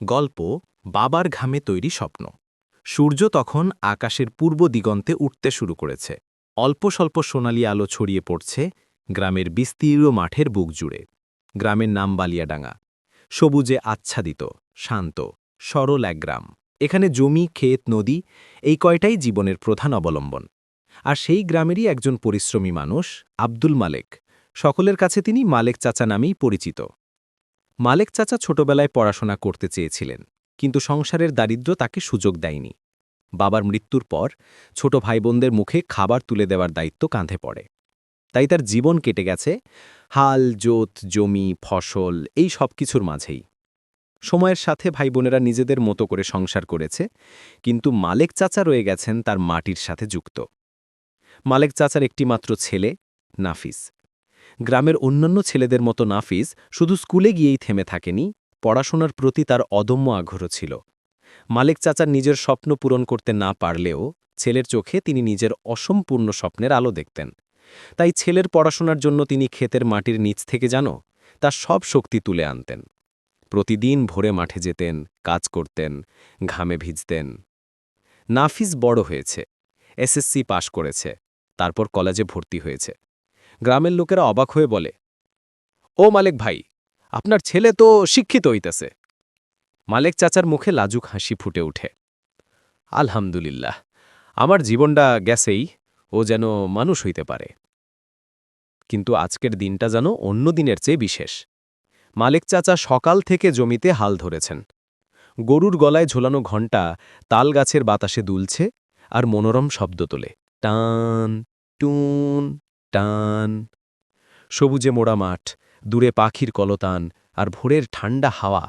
গল্প বাবার ঘামে তৈরি স্বপ্ন। সূর্য তখন আকাশের পূর্ব দিগন্তে উঠতে শুরু করেছে। অল্প স্বল্প সোনালি আলো ছড়িয়ে পড়ছে গ্রামের বিস্তীর্ণ মাঠের বুক জুড়ে। গ্রামের নাম বালিয়াডাঙ্গা। সবুজে আচ্ছাদিত, শান্ত, সরল এক গ্রাম। এখানে জমি, ক্ষেত, নদী, এই কয়টাই জীবনের প্রধান অবলম্বন। আর সেই গ্রামেরই একজন পরিশ্রমী মানুষ, আব্দুল মালেক। সকলের কাছে তিনি মালেক চাচা নামেই পরিচিত। মালেক চাচা ছোটবেলায় পড়াশোনা করতে চেয়েছিলেন, কিন্তু সংসারের দারিদ্র্য তাকে সুযোগ দেয়নি। বাবার মৃত্যুর পর ছোট ভাইবোনদের মুখে খাবার তুলে দেওয়ার দায়িত্ব কাঁধে পড়ে। তাই তার জীবন কেটে গেছে হাল, জোত, জমি, ফসল, এই সব কিছুর মাঝেই। সময়ের সাথে ভাইবোনেরা নিজেদের মতো করে সংসার করেছে, কিন্তু মালেক চাচা রয়ে গেছেন তার মাটির সাথে যুক্ত। মালেক চাচার একটিমাত্র ছেলে, নাফিস। গ্রামের অন্যান্য ছেলেদের মতো নাফিস শুধু স্কুলে গিয়েই থেমে থাকেনি, পড়াশোনার প্রতি তার অদম্য আগ্রহ ছিল। মালেক চাচার নিজের স্বপ্ন পূরণ করতে না পারলেও ছেলের চোখে তিনি নিজের অসম্পূর্ণ স্বপ্নের আলো দেখতেন। তাই ছেলের পড়াশোনার জন্য তিনি ক্ষেতের মাটির নিচ থেকে জানো তার সব শক্তি তুলে আনতেন। প্রতিদিন ভোরে মাঠে যেতেন, কাজ করতেন, ঘামে ভিজতেন। নাফিস বড় হয়েছে, এসএসসি পাশ করেছে, তারপর কলেজে ভর্তি হয়েছে। গ্রামের লোকেরা অবাক হয়ে বলে, ও মালেক ভাই, আপনার ছেলে তো শিক্ষিত হইতেছে। মালেক চাচার মুখে লাজুক হাসি ফুটে উঠে আলহামদুলিল্লাহ, আমার জীবনটা গেছেই, ও যেন মানুষ হইতে পারে। কিন্তু আজকের দিনটা যেন অন্য দিনের চেয়ে বিশেষ। মালেক চাচা সকাল থেকে জমিতে হাল ধরেছেন। গরুর গলায় ঝোলানো ঘণ্টা তাল গাছের বাতাসে দুলছে আর মনোরম শব্দ তোলে। টান, টুন টান। সবুজে মোড়া মাঠ, দূরে পাখির কলতান আর ভোরের ঠান্ডা হাওয়া,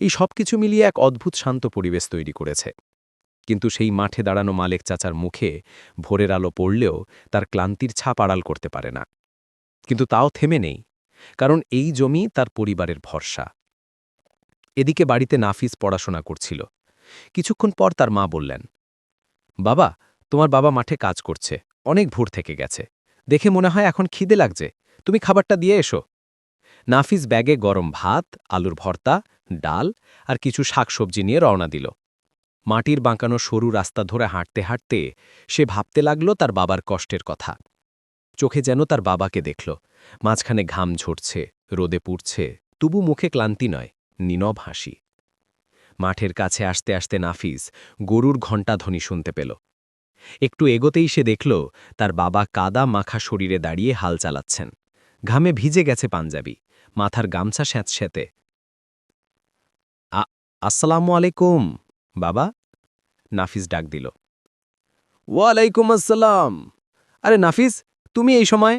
এই সব কিছু মিলিয়ে এক অদ্ভুত শান্ত পরিবেশ তৈরি করেছে। কিন্তু সেই মাঠে দাঁড়ানো মালেক চাচার মুখে ভোরের আলো পড়লেও তার ক্লান্তির ছাপ আড়াল করতে পারে না। কিন্তু তাও থেমে নেই, কারণ এই জমি তার পরিবারের ভরসা। এদিকে বাড়িতে নাফিস পড়াশোনা করছিল। কিছুক্ষণ পর তার মা বললেন, বাবা, তোমার বাবা মাঠে কাজ করছে, অনেক ভোর থেকে গেছে। দেখে মনে হয় এখন খিদে লাগছে। তুমি খাবারটা দিয়ে এসো। নাফিস ব্যাগে গরম ভাত, আলুর ভর্তা, ডাল আর কিছু শাকসবজি নিয়ে রওনা দিল। মাটির বাঁকানো সরু রাস্তা ধরে হাঁটতে হাঁটতে সে ভাবতে লাগল তার বাবার কষ্টের কথা। চোখে যেন তার বাবাকে দেখল। মাঝখানে ঘাম ঝরছে, রোদে পুড়ছে, তবু মুখে ক্লান্তি নয়, নীনব হাসি। মাঠের কাছে আসতে আসতে নাফিস গরুর ঘণ্টাধ্বনি শুনতে পেল। একটু এগোতেই সে দেখল তার বাবা কাদা মাখা শরীরে দাঁড়িয়ে হাল চালাচ্ছেন। ঘামে ভিজে গেছে পাঞ্জাবি। মাথার গামছা স্যাঁতস্যাঁতে। আসসালামু আলাইকুম, বাবা? নাফিস ডাক দিল। ওয়ালাইকুম আসসালাম। আরে নাফিস, তুমি এই সময়?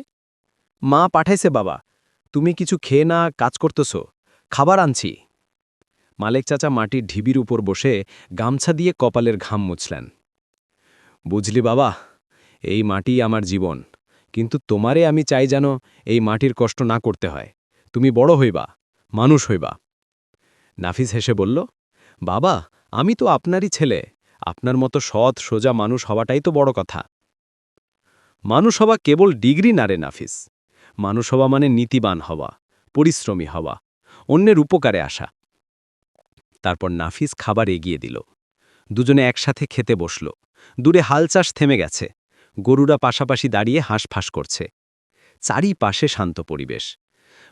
মা পাঠাইছে, বাবা। তুমি কিছু খেয়ে না, কাজ করতেছ। খাবার আনছি। মালেক চাচা মাটির ঢিবির উপর বসে গামছা দিয়ে কপালের ঘাম মুছলেন। বুঝলি বাবা, এই মাটি আমার জীবন। কিন্তু তোমারে আমি চাই যেন এই মাটির কষ্ট না করতে হয়। তুমি বড় হইবা, মানুষ হইবা। নাফিস হেসে বলল, বাবা, আমি তো আপনারই ছেলে। আপনার মতো সৎ, সোজা মানুষ হওয়াটাই তো বড় কথা। মানুষ হওয়া কেবল ডিগ্রি না রে নাফিস। মানুষ হওয়া মানে নীতিবান হওয়া, পরিশ্রমী হওয়া, অন্যের উপকারে আসা। তারপর নাফিস খাবার এগিয়ে দিল। দুজনে একসাথে খেতে বসল। দূরে হাল চাষ থেমে গেছে। গরুরা পাশাপাশি দাঁড়িয়ে হাঁসফাঁস করছে। চারিপাশে শান্ত পরিবেশ।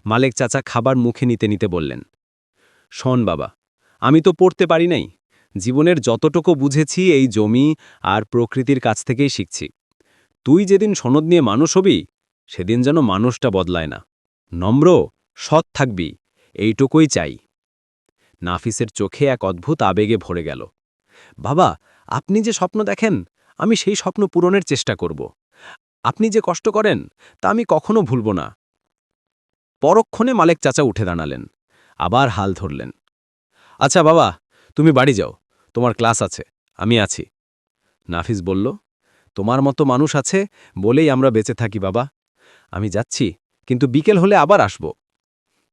মালেক চাচা খাবার মুখে নিতে নিতে বললেন, শোন বাবা, আমি তো পড়তে পারি নাই। জীবনের যতটুকু বুঝেছি, এই জমি আর প্রকৃতির কাছ থেকেই শিখছি। তুই যেদিন সনদ নিয়ে মানুষ হবি, সেদিন যেন মানুষটা বদলায় না। নম্র, সৎ থাকবি, এইটুকুই চাই। নাফিসের চোখে এক অদ্ভুত আবেগে ভরে গেল। বাবা আপনি যে স্বপ্ন দেখেন, আমি সেই স্বপ্ন পূরণের চেষ্টা করব। আপনি যে কষ্ট করেন, তা আমি কখনো ভুলব না। পরক্ষণে মালেক চাচা উঠে দাঁড়ালেন, আবার হাল ধরলেন। আচ্ছা বাবা, তুমি বাড়ি যাও, তোমার ক্লাস আছে, আমি আছি। নাফিস বলল, তোমার মতো মানুষ আছে বলেই আমরা বেঁচে থাকি বাবা। আমি যাচ্ছি, কিন্তু বিকেল হলে আবার আসব।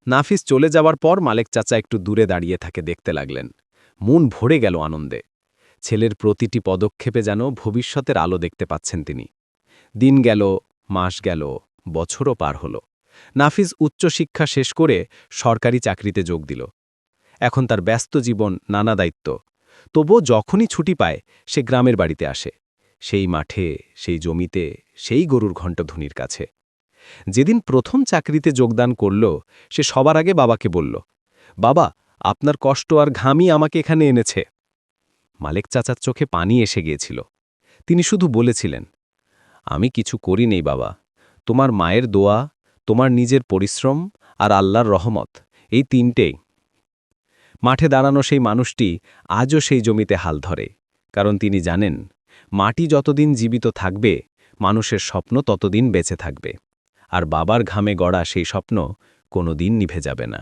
নাফিস চলে যাওয়ার পর মালেক চাচা একটু দূরে দাঁড়িয়ে থাকে দেখতে লাগলেন। মন ভরে গেল আনন্দে। ছেলের প্রতিটি পদক্ষেপে যেন ভবিষ্যতের আলো দেখতে পাচ্ছেন তিনি। দিন গেল, মাস গেল, বছরও পার হল। নাফিস উচ্চশিক্ষা শেষ করে সরকারি চাকরিতে যোগ দিল। এখন তার ব্যস্ত জীবন নানা দায়িত্ব। তবুও যখনই ছুটি পায়, সে গ্রামের বাড়িতে আসে। সেই মাঠে, সেই জমিতে, সেই গরুর ঘণ্টধ্বনির কাছে। যেদিন প্রথম চাকরিতে যোগদান করল, সে সবার আগে বাবাকে বলল, বাবা, আপনার কষ্ট আর ঘামই আমাকে এখানে এনেছে। মালেক চাচার চোখে পানি এসে গিয়েছিল। তিনি শুধু বলেছিলেন, আমি কিছু করি নেই বাবা। তোমার মায়ের দোয়া, তোমার নিজের পরিশ্রম আর আল্লাহর রহমত, এই তিনটেই। মাঠে দাঁড়ানো সেই মানুষটি আজও সেই জমিতে হাল ধরে, কারণ তিনি জানেন, মাটি যতদিন জীবিত থাকবে, মানুষের স্বপ্ন ততদিন বেঁচে থাকবে। আর বাবার ঘামে গড়া সেই স্বপ্ন কোনো দিন নিভে যাবে না।